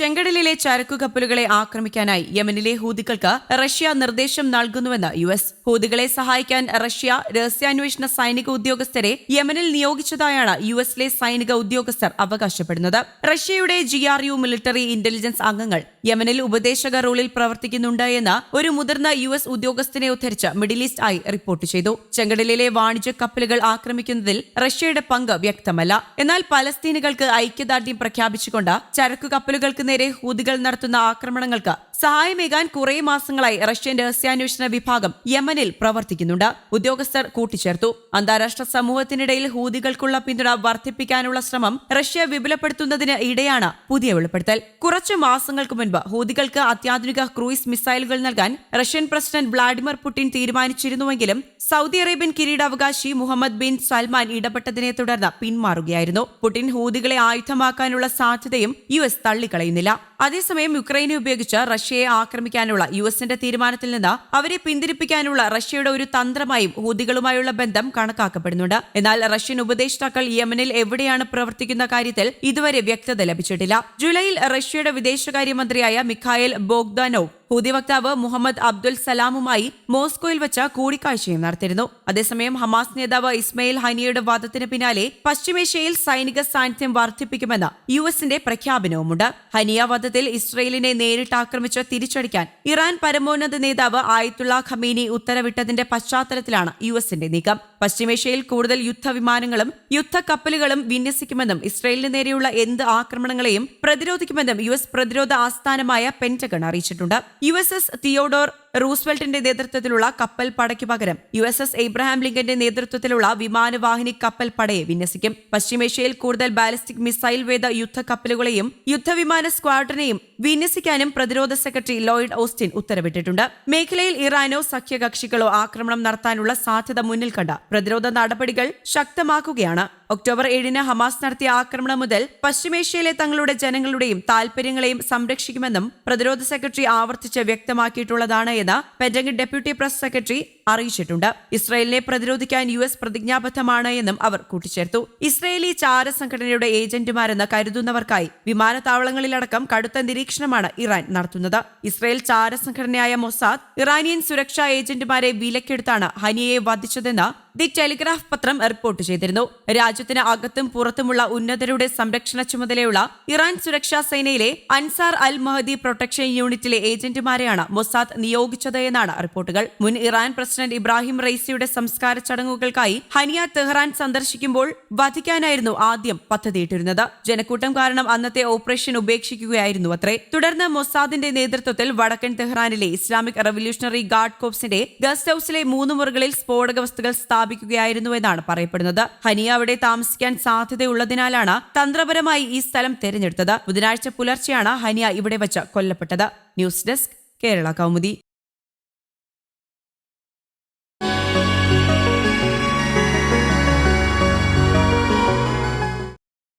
ചെങ്കടലിലെ ചരക്കു കപ്പലുകളെ ആക്രമിക്കാനായി യമനിലെ ഹൂതികൾക്ക് റഷ്യ നിർദ്ദേശം നൽകുന്നുവെന്ന് യു എസ്. ഹൂതികളെ സഹായിക്കാൻ റഷ്യ രഹസ്യാന്വേഷണ സൈനിക ഉദ്യോഗസ്ഥരെ യമനിൽ നിയോഗിച്ചതായാണ് യു എസിലെ സൈനിക ഉദ്യോഗസ്ഥർ അവകാശപ്പെടുന്നത്. റഷ്യയുടെ G R U military intelligence അംഗങ്ങൾ യമനിൽ ഉപദേശക റോളിൽ പ്രവർത്തിക്കുന്നുണ്ട് എന്ന് ഒരു മുതിർന്ന യു എസ് ഉദ്യോഗസ്ഥനെ ഉദ്ധരിച്ച് മിഡിൽ ഈസ്റ്റ് ഐ റിപ്പോർട്ട് ചെയ്തു. ചെങ്കടലിലെ വാണിജ്യ കപ്പലുകൾ ആക്രമിക്കുന്നതിൽ റഷ്യയുടെ പങ്ക് വ്യക്തമല്ല. എന്നാൽ പലസ്തീനുകൾക്ക് ഐക്യദാർഢ്യം പ്രഖ്യാപിച്ചുകൊണ്ട് ചരക്കു കപ്പലുകൾക്ക് നേരെ ഹൂതികൾ നടത്തുന്ന ആക്രമണങ്ങൾക്ക് സഹായമേകാൻ കുറേ മാസങ്ങളായി റഷ്യൻ രഹസ്യാന്വേഷണ വിഭാഗം യമനിൽ പ്രവർത്തിക്കുന്നുണ്ട്. ഉദ്യോഗസ്ഥർ കൂട്ടിച്ചേർത്തു. അന്താരാഷ്ട്ര സമൂഹത്തിനിടയിൽ ഹൂതികൾക്കുള്ള പിന്തുണ വർദ്ധിപ്പിക്കാനുള്ള ശ്രമം റഷ്യ വിപുലപ്പെടുത്തുന്നതിന് ഇടയാണ് പുതിയ വെളിപ്പെടുത്തൽ. കുറച്ചു മാസങ്ങൾക്ക് മുൻപ് ഹൂതികൾക്ക് അത്യാധുനിക ക്രൂയിസ് മിസൈലുകൾ നൽകാൻ റഷ്യൻ പ്രസിഡന്റ് വ്ളാഡിമിർ പുടിൻ തീരുമാനിച്ചിരുന്നുവെങ്കിലും സൗദി അറേബ്യൻ കിരീടാവകാശി മുഹമ്മദ് ബിൻ സൽമാൻ ഇടപെട്ടതിനെ തുടർന്ന് പിന്മാറുകയായിരുന്നു. പുടിൻ ഹൂതികളെ ആയുധമാക്കാനുള്ള സാധ്യതയും യു എസ് തള്ളിക്കളയുന്നില്ല. അതേസമയം യുക്രൈനെ ഉപയോഗിച്ച് റഷ്യയെ ആക്രമിക്കാനുള്ള യു എസിന്റെ തീരുമാനത്തിൽ നിന്ന് അവരെ പിന്തിരിപ്പിക്കാനുള്ള റഷ്യയുടെ ഒരു തന്ത്രമായും ഹൂതികളുമായുള്ള ബന്ധം കണക്കാക്കപ്പെടുന്നുണ്ട്. എന്നാൽ റഷ്യൻ ഉപദേഷ്ടാക്കൾ യമനിൽ എവിടെയാണ് പ്രവർത്തിക്കുന്ന കാര്യത്തിൽ ഇതുവരെ വ്യക്തത ലഭിച്ചിട്ടില്ല. ജൂലൈയിൽ റഷ്യയുടെ വിദേശകാര്യമന്ത്രിയായ മിഖായൽ ബോഗ്ദാനോവ് ഹൂതി വക്താവ് മുഹമ്മദ് അബ്ദുൽ സലാമുമായി മോസ്കോയിൽ വെച്ച് കൂടിക്കാഴ്ചയും നടത്തിയിരുന്നു. അതേസമയം ഹമാസ് നേതാവ് ഇസ്മയിൽ ഹനിയുടെ വാദത്തിന് പിന്നാലെ പശ്ചിമേഷ്യയിൽ സൈനിക സാന്നിധ്യം വർദ്ധിപ്പിക്കുമെന്ന് യു എസിന്റെ പ്രഖ്യാപനവുമുണ്ട്. ഹനിയ വധത്തിൽ ഇസ്രയേലിനെ നേരിട്ട് ആക്രമിച്ച് തിരിച്ചടിക്കാൻ ഇറാൻ പരമോന്നത നേതാവ് ആയത്തുള്ള ഖമീനി ഉത്തരവിട്ടതിന്റെ പശ്ചാത്തലത്തിലാണ് യു എസിന്റെ നീക്കം. പശ്ചിമേഷ്യയിൽ കൂടുതൽ യുദ്ധവിമാനങ്ങളും യുദ്ധക്കപ്പലുകളും വിന്യസിക്കുമെന്നും ഇസ്രയേലിന് നേരെയുള്ള എന്ത് ആക്രമണങ്ങളെയും പ്രതിരോധിക്കുമെന്നും യു എസ് പ്രതിരോധ ആസ്ഥാനമായ പെന്റഗൺ അറിയിച്ചിട്ടുണ്ട്. യു എസ് എസ് തിയോഡോർ റൂസ്വെൽറ്റിന്റെ നേതൃത്വത്തിലുള്ള കപ്പൽ പടയ്ക്ക് പകരം യു എസ് എസ് എബ്രഹാം ലിങ്കന്റെ നേതൃത്വത്തിലുള്ള വിമാനവാഹിനി കപ്പൽ പടയെ വിന്യസിക്കും. പശ്ചിമേഷ്യയിൽ കൂടുതൽ ബാലിസ്റ്റിക് മിസൈൽ വേദ യുദ്ധ കപ്പലുകളെയും യുദ്ധവിമാന സ്ക്വാഡ്രനെയും വിന്യസിക്കാനും പ്രതിരോധ സെക്രട്ടറി ലോയിഡ് ഓസ്റ്റിൻ ഉത്തരവിട്ടിട്ടുണ്ട്. മേഖലയിൽ ഇറാനോ സഖ്യകക്ഷികളോ ആക്രമണം നടത്താനുള്ള സാധ്യത മുന്നിൽ കണ്ട പ്രതിരോധ നടപടികൾ ശക്തമാക്കുകയാണ്. ഒക്ടോബർ ഏഴിന് ഹമാസ് നടത്തിയ ആക്രമണം മുതൽ പശ്ചിമേഷ്യയിലെ തങ്ങളുടെ ജനങ്ങളുടെയും താൽപര്യങ്ങളെയും സംരക്ഷിക്കുമെന്നും പ്രതിരോധ സെക്രട്ടറി ആവർത്തിച്ച് വ്യക്തമാക്കിയിട്ടുള്ളതാണ് എന്ന് പെന്റഗൺ ഡെപ്യൂട്ടി പ്രസ് സെക്രട്ടറി അറിയിച്ചിട്ടുണ്ട്. ഇസ്രയേലിനെ പ്രതിരോധിക്കാൻ യു എസ് പ്രതിജ്ഞാബദ്ധമാണ് എന്നും അവർ കൂട്ടിച്ചേർത്തു. ഇസ്രയേലി ചാര സംഘടനയുടെ ഏജന്റുമാരെന്ന് കരുതുന്നവർക്കായി വിമാനത്താവളങ്ങളിലടക്കം കടുത്ത നിരീക്ഷണമാണ് ഇറാൻ നടത്തുന്നത്. ഇസ്രയേൽ ചാര സംഘടനയായ മൊസാദ് ഇറാനിയൻ സുരക്ഷാ ഏജന്റുമാരെ വിലക്കെടുത്താണ് ഹനിയയെ വധിച്ചതെന്ന് ദി ടെലിഗ്രാഫ് പത്രം റിപ്പോർട്ട് ചെയ്തിരുന്നു. രാജ്യത്തിന് അകത്തും പുറത്തുമുള്ള ഉന്നതരുടെ സംരക്ഷണ ചുമതലയുള്ള ഇറാൻ സുരക്ഷാ സേനയിലെ അൻസാർ അൽ മഹദി പ്രൊട്ടക്ഷൻ യൂണിറ്റിലെ ഏജന്റുമാരെയാണ് മൊസാദ് നിയോഗിച്ചത് എന്നാണ് റിപ്പോർട്ടുകൾ. മുൻ ഇറാൻ പ്രസിഡന്റ് ഇബ്രാഹിം റൈസിയുടെ സംസ്കാര ചടങ്ങുകൾക്കായി ഹനിയ തെഹ്റാൻ സന്ദർശിക്കുമ്പോൾ വധിക്കാനായിരുന്നു ആദ്യം പദ്ധതിയിട്ടിരുന്നത്. ജനക്കൂട്ടം കാരണം അന്നത്തെ ഓപ്പറേഷൻ ഉപേക്ഷിക്കുകയായിരുന്നു അത്രേ. തുടർന്ന് മൊസാദിന്റെ നേതൃത്വത്തിൽ വടക്കൻ തെഹ്റാനിലെ ഇസ്ലാമിക് റവല്യൂഷണറി ഗാർഡ് കോപ്സിന്റെ ഗസ്റ്റ് ഹൌസിലെ മൂന്ന് മുറികളിൽ സ്ഫോടക വസ്തുക്കൾ സ്ഥാപിക്കുകയായിരുന്നുവെന്നാണ് പറയപ്പെടുന്നത്. ഹനിയ അവിടെ താമസിക്കാൻ സാധ്യതയുള്ളതിനാലാണ് തന്ത്രപരമായി ഈ സ്ഥലം തെരഞ്ഞെടുത്തത്. ബുധനാഴ്ച പുലർച്ചെയാണ് ഹനിയ ഇവിടെ വച്ച് കൊല്ലപ്പെട്ടത്. News desk Kerala Kaumudi.